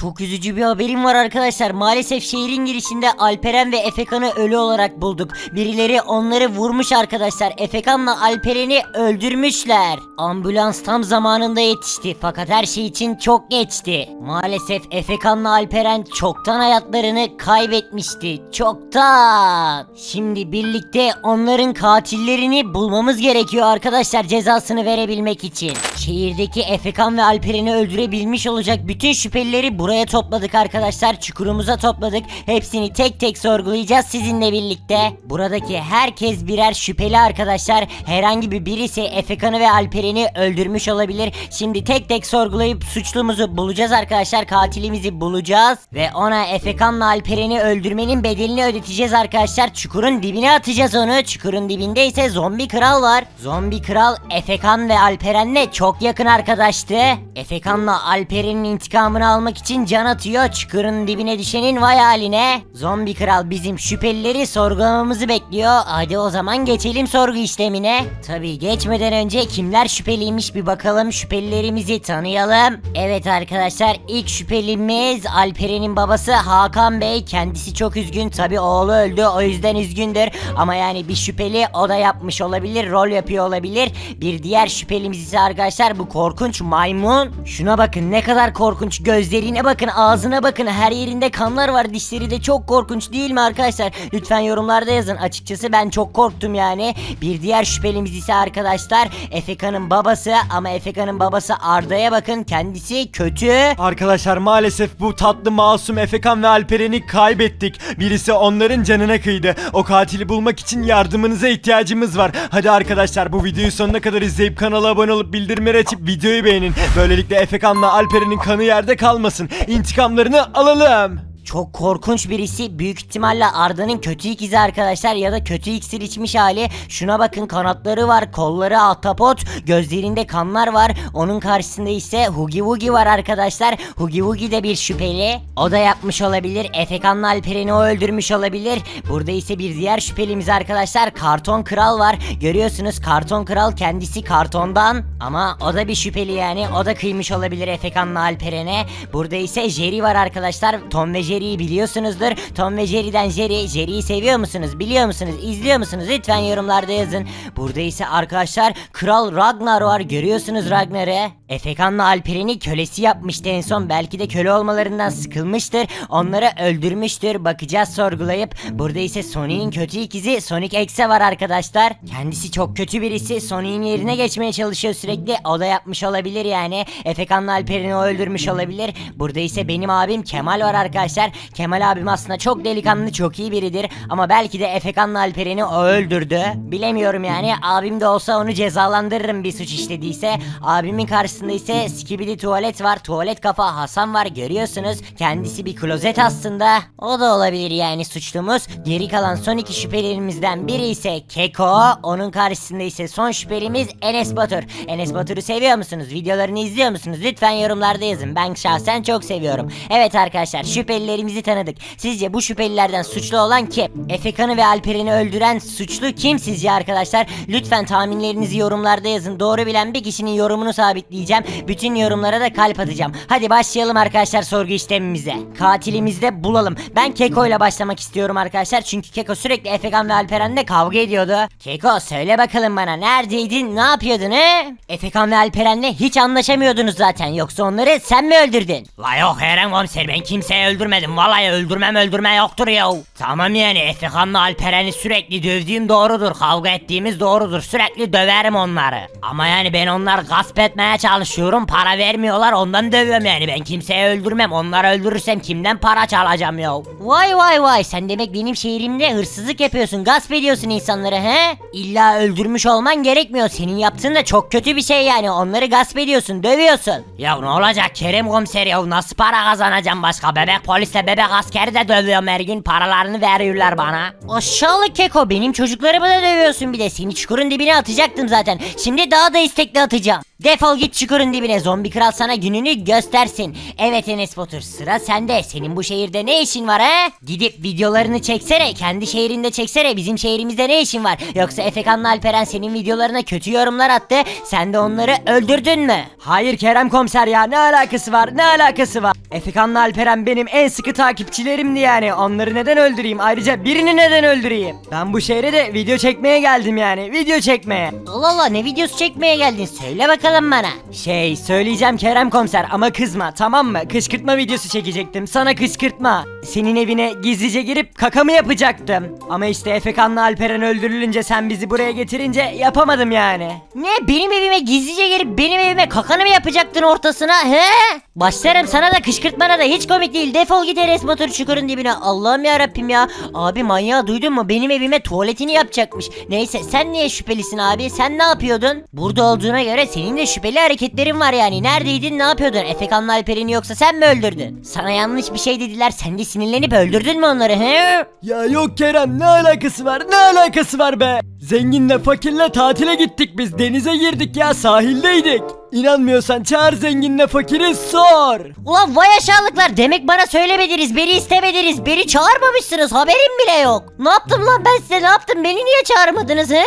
Çok üzücü bir haberim var arkadaşlar. Maalesef şehrin girişinde Alperen ve Efekan'ı ölü olarak bulduk. Birileri onları vurmuş arkadaşlar. Efekan'la Alperen'i öldürmüşler. Ambulans tam zamanında yetişti fakat her şey için çok geçti. Maalesef Efekan'la Alperen çoktan hayatlarını kaybetmişti. Çoktan. Şimdi birlikte onların katillerini bulmamız gerekiyor arkadaşlar cezasını verebilmek için. Şehirdeki Efekan ve Alperen'i öldürebilmiş olacak bütün şüphelileri buraya topladık arkadaşlar. Çukurumuza topladık. Hepsini tek tek sorgulayacağız sizinle birlikte. Buradaki herkes birer şüpheli arkadaşlar. Herhangi bir birisi Efekan'ı ve Alperen'i öldürmüş olabilir. Şimdi tek tek sorgulayıp suçlumuzu bulacağız arkadaşlar. Katilimizi bulacağız. Ve ona Efekan'la Alperen'i öldürmenin bedelini ödeteceğiz arkadaşlar. Çukurun dibine atacağız onu. Çukurun dibinde ise zombi kral var. Zombi kral Efekan ve Alperen'le çok yakın arkadaştı. Efekan'la Alperen'in intikamını almak için can atıyor. Çukurun dibine düşenin vay haline. Zombi kral bizim şüphelileri sorgulamamızı bekliyor. Hadi o zaman geçelim sorgu işlemine. Tabii geçmeden önce kimler şüpheliymiş bir bakalım şüphelilerimizi tanıyalım. Evet arkadaşlar ilk şüphelimiz Alperen'in babası Hakan Bey. Kendisi çok üzgün. Tabii oğlu öldü o yüzden üzgündür. Ama yani bir şüpheli o da yapmış olabilir. Rol yapıyor olabilir. Bir diğer şüphelimiz ise arkadaşlar bu korkunç maymun. Şuna bakın ne kadar korkunç. Gözlerine bakın ağzına bakın. Her yerinde kanlar var. Dişleri de çok korkunç değil mi arkadaşlar? Lütfen yorumlarda yazın. Açıkçası ben çok korktum yani. Bir diğer şüphelimiz ise arkadaşlar Efeka'nın babası ama Efeka'nın babası Arda'ya bakın. Kendisi kötü. Arkadaşlar maalesef bu tatlı masum Efekan ve Alperen'i kaybettik. Birisi onların canına kıydı. O katili bulmak için yardımınıza ihtiyacımız var. Hadi arkadaşlar bu videoyu sonuna kadar izleyip kanala abone olup bildirimleri açıp videoyu beğenin. Böylelikle Efekan'la Alperen'in kanı yerde kalmasın. İntikamlarını alalım. Çok korkunç birisi. Büyük ihtimalle Arda'nın kötü ikizi arkadaşlar ya da kötü iksir içmiş hali. Şuna bakın kanatları var, kolları ahtapot, gözlerinde kanlar var. Onun karşısında ise Hugi Wugi var arkadaşlar. Hugi Wugi de bir şüpheli. O da yapmış olabilir. Efekan'la Alperen'i o öldürmüş olabilir. Burada ise bir diğer şüphelimiz arkadaşlar. Karton Kral var. Görüyorsunuz Karton Kral kendisi kartondan. Ama o da bir şüpheli yani. O da kıymış olabilir Efekan'la Alperen'e. Burada ise Jerry var arkadaşlar. Tom ve Jerry'yi biliyorsunuzdur. Tom ve Jerry'den Jerry. Jerry'yi seviyor musunuz? Biliyor musunuz? İzliyor musunuz? Lütfen yorumlarda yazın. Burada ise arkadaşlar Kral Ragnar var. Görüyorsunuz Ragnar'ı. Efekan'la Alperen'i kölesi yapmıştı en son. Belki de köle olmalarından sıkılmıştır. Onları öldürmüştür. Bakacağız sorgulayıp. Burada ise Sonic'in kötü ikizi Sonic X'e var arkadaşlar. Kendisi çok kötü birisi. Sonic'in yerine geçmeye çalışıyor sürekli. O da yapmış olabilir yani. Efekan'la Alperen'i o öldürmüş olabilir. Burada ise benim abim Kemal var arkadaşlar. Kemal abim aslında çok delikanlı, çok iyi biridir. Ama belki de Efekan'la Alperen'i o öldürdü. Bilemiyorum yani. Abim de olsa onu cezalandırırım bir suç işlediyse. Abimin karşısında ise skibidi tuvalet var. Tuvalet kafa Hasan var görüyorsunuz. Kendisi bir klozet aslında. O da olabilir yani suçlumuz. Geri kalan son iki şüphelerimizden biri ise Keko. Onun karşısında ise son şüphelimiz Enes Batur. Enes Batur'u seviyor musunuz? Videolarını izliyor musunuz? Lütfen yorumlarda yazın. Ben şahsen çok seviyorum. Evet arkadaşlar şüphelilerimizi tanıdık. Sizce bu şüphelilerden suçlu olan kim? Efekan'ı ve Alperen'i öldüren suçlu kim sizce arkadaşlar? Lütfen tahminlerinizi yorumlarda yazın. Doğru bilen bir kişinin yorumunu sabitleyeceğim. Bütün yorumlara da kalp atacağım. Hadi başlayalım arkadaşlar sorgu işlemimize. Katilimizi de bulalım. Ben Keko ile başlamak istiyorum arkadaşlar. Çünkü Keko sürekli Efekan ve Alperen'le kavga ediyordu. Keko söyle bakalım bana neredeydin? Ne yapıyordun he? Efekan ve Alperen'le hiç anlaşamıyordunuz zaten. Yoksa onları sen mi öldürdün? La yok Eren komiser ben kimseyi öldürmedim. Vallahi öldürmem öldürme yoktur ya. Tamam yani Efekan'la Alperen'i sürekli dövdüğüm doğrudur. Kavga ettiğimiz doğrudur. Sürekli döverim onları. Ama yani ben onları gasp etmeye çalışıyorum. Para vermiyorlar ondan dövüyorum yani. Ben kimseyi öldürmem. Onları öldürürsem kimden para çalacağım ya? Vay vay vay sen demek benim şehrimde hırsızlık yapıyorsun. Gasp ediyorsun insanları he? İlla öldürmüş olman gerekmiyor. Senin yaptığın da çok kötü bir şey yani. Onları gasp ediyorsun, dövüyorsun. Ya ne olacak Kerem komiser ya? Nasıl para kazanacağım başka? Bebek bebek askeri de dövüyorum her gün. Paralarını veriyorlar bana. Aşağılık keko benim çocuklarımı da dövüyorsun bir de. Seni çukurun dibine atacaktım zaten. Şimdi daha da istekli atacağım. Defol git çukurun dibine zombi kral sana gününü göstersin. Evet Enes Batur sıra sende. Senin bu şehirde ne işin var ha? Gidip videolarını çeksene. Kendi şehrinde çeksene. Bizim şehrimizde ne işin var? Yoksa Efekan'la Alperen senin videolarına kötü yorumlar attı. Sen de onları öldürdün mü? Hayır Kerem komiser ya ne alakası var ne alakası var? Efekan'la Alperen benim en sıkı takipçilerimdi yani onları neden öldüreyim ayrıca birini neden öldüreyim? Ben bu şehre de video çekmeye geldim yani video çekmeye. Allah Allah ne videosu çekmeye geldin? Söyle bakalım bana. Şey söyleyeceğim Kerem komiser ama kızma tamam mı? Kışkırtma videosu çekecektim sana kışkırtma. Senin evine gizlice girip kakamı yapacaktım. Ama işte Efekan'la Alperen öldürülünce sen bizi buraya getirince yapamadım yani. Ne benim evime gizlice gelip benim evime kakanı mı yapacaktın ortasına he? Başlarım sana da kışkırtmana da hiç komik değil defol git Enes Batur çukurun dibine Allah'ım ya Rabbim ya Abi manyağı duydun mu benim evime tuvaletini yapacakmış Neyse sen niye şüphelisin abi sen ne yapıyordun? Burada olduğuna göre senin de şüpheli hareketlerin var yani neredeydin ne yapıyordun Efekan'la Alperen'i yoksa sen mi öldürdün? Sana yanlış bir şey dediler sen de sinirlenip öldürdün mü onları he? Ya yok Kerem ne alakası var ne alakası var be? Zenginle fakirle tatile gittik biz denize girdik ya sahildeydik. İnanmıyorsan çağır zenginle fakiri sor. Ulan vay aşağılıklar demek bana söylemediniz beni istemediniz beni çağırmamışsınız haberim bile yok. Ne yaptım lan ben size ne yaptım beni niye çağırmadınız he?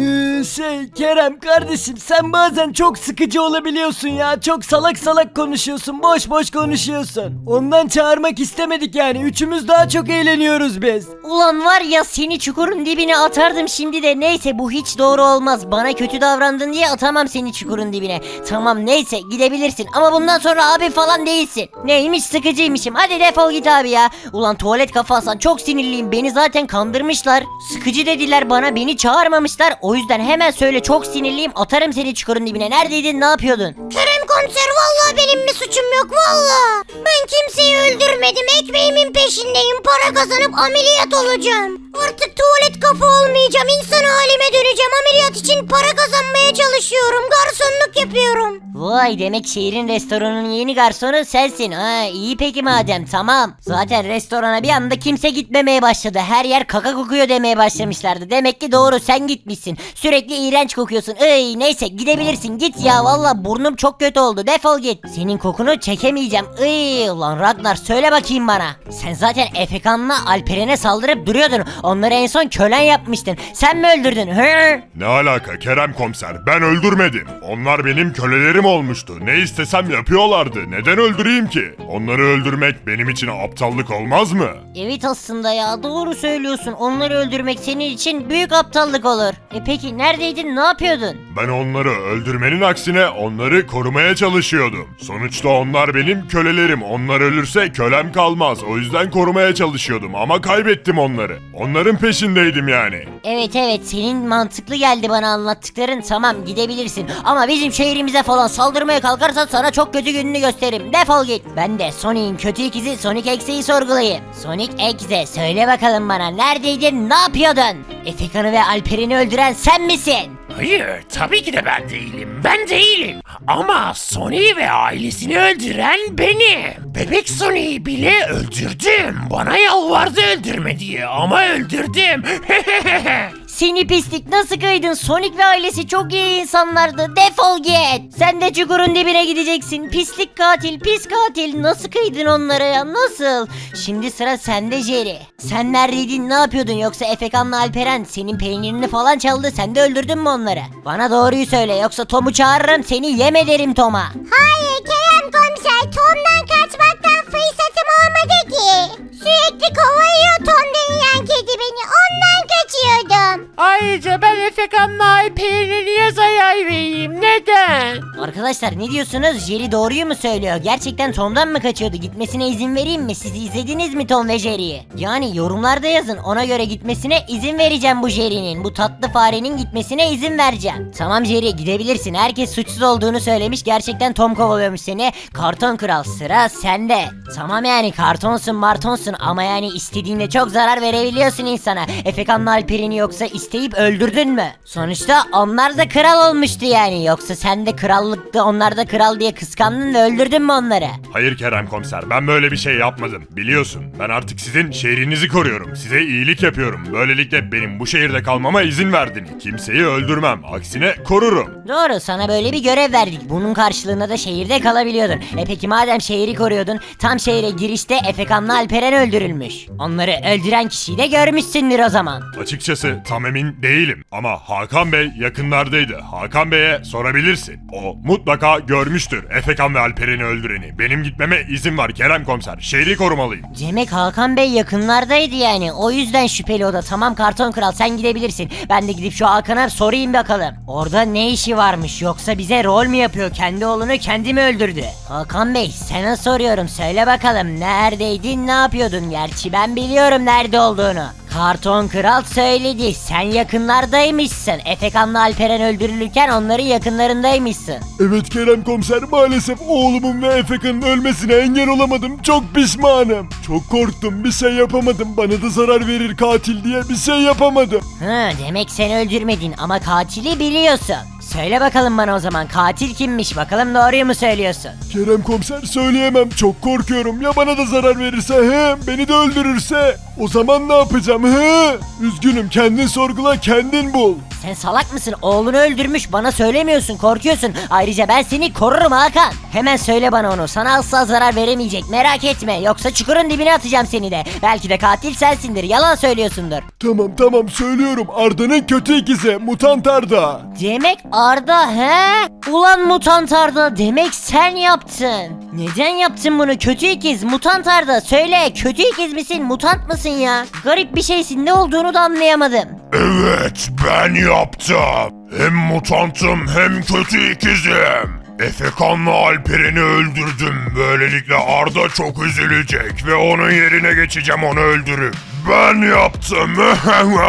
Ee, şey Kerem kardeşim sen bazen çok sıkıcı olabiliyorsun ya. Çok salak salak konuşuyorsun boş boş konuşuyorsun. Ondan çağırmak istemedik yani üçümüz daha çok eğleniyoruz biz. Ulan var ya seni çukurun dibine atardım şimdi de neyse bu hiç doğru olmaz. Bana kötü davrandın diye atamam seni çukurun dibine. Tamam neyse gidebilirsin ama bundan sonra abi falan değilsin. Neymiş sıkıcıymışım hadi defol git abi ya. Ulan tuvalet kafa Hasan çok sinirliyim beni zaten kandırmışlar. Sıkıcı dediler bana beni çağırmamışlar. O yüzden hemen söyle çok sinirliyim atarım seni çukurun dibine. Neredeydin ne yapıyordun? Kerem komiser vallahi benim bir suçum yok vallahi. Ben kimseyi öldürmedim. Ekmeğimin peşindeyim. Para kazanıp ameliyat olacağım. Artık tuvalet kafa olmayacağım. İnsan halime döneceğim. Ameliyat için para kazanmaya çalışıyorum. Garsonluk yapıyorum. Vay demek şehrin restoranının yeni garsonu sensin. Ha iyi peki madem tamam. Zaten restorana bir anda kimse gitmemeye başladı. Her yer kaka kokuyor demeye başlamışlardı. Demek ki doğru sen gitmişsin. Sürekli iğrenç kokuyorsun. Ey neyse gidebilirsin git ya valla burnum çok kötü oldu. Defol git. Senin kokunu çekemeyeceğim. Ey ulan Ragnar söyle bakayım bana. Sen zaten Efekan'la Alperen'e saldırıp duruyordun. Onları en son kölen yapmıştın. Sen mi öldürdün? Hı? Ne alaka Kerem komiser ben öldürmedim. Onlar benim kölelerim olmuştu. Ne istesem yapıyorlardı. Neden öldüreyim ki? Onları öldürmek benim için aptallık olmaz mı? Evet aslında ya doğru söylüyorsun. Onları öldürmek senin için büyük aptallık olur. E peki neredeydin ne yapıyordun? Ben onları öldürmenin aksine onları korumaya çalışıyordum. Sonuçta onlar benim kölelerim. Onlar ölürse kölem kalmaz. O yüzden korumaya çalışıyordum ama kaybettim onları. Onların peşindeydim yani. Evet evet senin mantıklı geldi bana anlattıkların tamam gidebilirsin ama bizim şehrimize falan saldırmaya kalkarsan sana çok kötü gününü gösteririm defol git. Ben de Sonic'in kötü ikizi Sonic X'e'yi sorgulayayım. Sonic X'e söyle bakalım bana neredeydin ne yapıyordun? Efekan'ı ve Alperen'i öldüren sen misin? Hayır, tabii ki de ben değilim. Ben değilim. Ama Sony ve ailesini öldüren benim. Bebek Sony'yi bile öldürdüm. Bana yalvardı öldürme diye ama öldürdüm. Seni pislik nasıl kıydın? Sonic ve ailesi çok iyi insanlardı. Defol git. Sen de çukurun dibine gideceksin. Pislik katil, pis katil. Nasıl kıydın onlara ya? Nasıl? Şimdi sıra sende Jerry. Sen neredeydin? Ne yapıyordun? Yoksa Efekan'la Alperen senin peynirini falan çaldı. Sen de öldürdün mü onları? Bana doğruyu söyle. Yoksa Tom'u çağırırım. Seni yem ederim Tom'a. Hayır Kerem komiser. Tom'dan kaçmaktan fırsatım olmadı ki. Sürekli kovalıyor Tom denilen kedi beni. Ondan kaçıyordum. Ayrıca ben Efekan'la Alper'ine niye zarar vereyim? Neden? Arkadaşlar ne diyorsunuz? Jerry doğruyu mu söylüyor? Gerçekten Tom'dan mı kaçıyordu? Gitmesine izin vereyim mi? Siz izlediniz mi Tom ve Jerry'yi? Yani yorumlarda yazın. Ona göre gitmesine izin vereceğim bu Jerry'nin. Bu tatlı farenin gitmesine izin vereceğim. Tamam Jerry gidebilirsin. Herkes suçsuz olduğunu söylemiş. Gerçekten Tom kovalıyormuş seni. Karton kral sıra sende. Tamam yani kartonsun martonsun ama yani istediğinde çok zarar verebiliyorsun insana. Efekan'la Alper'ini yoksa isteyip öldürdün mü? Sonuçta onlar da kral olmuştu yani. Yoksa sen de krallık çıktı onlar da kral diye kıskandın ve öldürdün mü onları? Hayır Kerem komiser ben böyle bir şey yapmadım. Biliyorsun ben artık sizin şehrinizi koruyorum. Size iyilik yapıyorum. Böylelikle benim bu şehirde kalmama izin verdiniz. Kimseyi öldürmem. Aksine korurum. Doğru sana böyle bir görev verdik. Bunun karşılığında da şehirde kalabiliyordun. E peki madem şehri koruyordun tam şehre girişte Efekan'la Alperen öldürülmüş. Onları öldüren kişiyi de görmüşsündür o zaman. Açıkçası tam emin değilim ama Hakan Bey yakınlardaydı. Hakan Bey'e sorabilirsin. O mutlaka görmüştür Efekan ve Alperen'i öldüreni. Benim gitmeme izin var Kerem komiser. Şehri korumalıyım. Demek Hakan Bey yakınlardaydı yani. O yüzden şüpheli o da. Tamam karton kral sen gidebilirsin. Ben de gidip şu Hakan'a sorayım bakalım. Orada ne işi varmış yoksa bize rol mü yapıyor? Kendi oğlunu kendi mi öldürdü? Hakan Bey sana soruyorum söyle bakalım. Neredeydin ne yapıyordun? Gerçi ben biliyorum nerede olduğunu. Karton Kral söyledi. Sen yakınlardaymışsın. Efekan'la Alperen öldürülürken onların yakınlarındaymışsın. Evet Kerem komiser maalesef oğlumun ve Efekan'ın ölmesine engel olamadım. Çok pişmanım. Çok korktum bir şey yapamadım. Bana da zarar verir katil diye bir şey yapamadım. Hı, demek sen öldürmedin ama katili biliyorsun. Söyle bakalım bana o zaman katil kimmiş bakalım doğruyu mu söylüyorsun? Kerem komiser söyleyemem çok korkuyorum. Ya bana da zarar verirse he beni de öldürürse. O zaman ne yapacağım he? Üzgünüm kendin sorgula kendin bul. Sen salak mısın? Oğlunu öldürmüş bana söylemiyorsun korkuyorsun. Ayrıca ben seni korurum Hakan. Hemen söyle bana onu. Sana asla zarar veremeyecek merak etme. Yoksa çukurun dibine atacağım seni de. Belki de katil sensindir. Yalan söylüyorsundur. Tamam tamam söylüyorum Arda'nın kötü ikizi mutant Arda. Demek Arda he? Ulan mutant Arda demek sen yaptın. Neden yaptın bunu kötü ikiz mutant Arda söyle kötü ikiz misin mutant mısın ya? Garip bir şeysin ne olduğunu da anlayamadım. Evet ben yaptım. Hem mutantım hem kötü ikizim. Efekan'la Alperen'i öldürdüm. Böylelikle Arda çok üzülecek ve onun yerine geçeceğim onu öldürüp. Ben yaptım.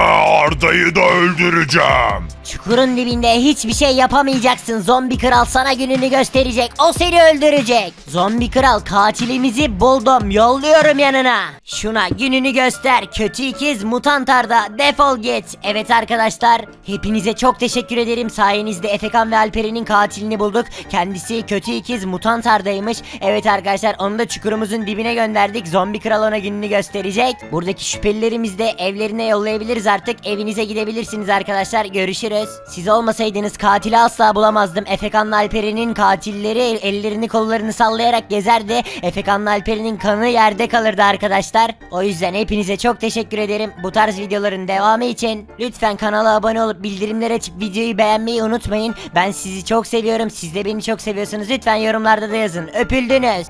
Arda'yı da öldüreceğim. Çukurun dibinde hiçbir şey yapamayacaksın. Zombi kral sana gününü gösterecek. O seni öldürecek. Zombi kral katilimizi buldum. Yolluyorum yanına. Şuna gününü göster. Kötü ikiz mutant Arda. Defol git. Evet arkadaşlar. Hepinize çok teşekkür ederim. Sayenizde Efekan ve Alperen'in katilini bulduk. Kendisi kötü ikiz mutant Arda'ymış. Evet arkadaşlar onu da çukurumuzun dibine gönderdik. Zombi kral ona gününü gösterecek. Buradaki şüphelilerimizi de evlerine yollayabiliriz artık. Evinize gidebilirsiniz arkadaşlar. Görüşürüz. Siz olmasaydınız katili asla bulamazdım. Efekan'la Alperen'in katilleri ellerini kollarını sallayarak gezerdi. Efekan'la Alperen'in kanı yerde kalırdı arkadaşlar. O yüzden hepinize çok teşekkür ederim. Bu tarz videoların devamı için lütfen kanala abone olup bildirimleri açıp videoyu beğenmeyi unutmayın. Ben sizi çok seviyorum. Siz de beni çok seviyorsunuz. Lütfen yorumlarda da yazın. Öpüldünüz.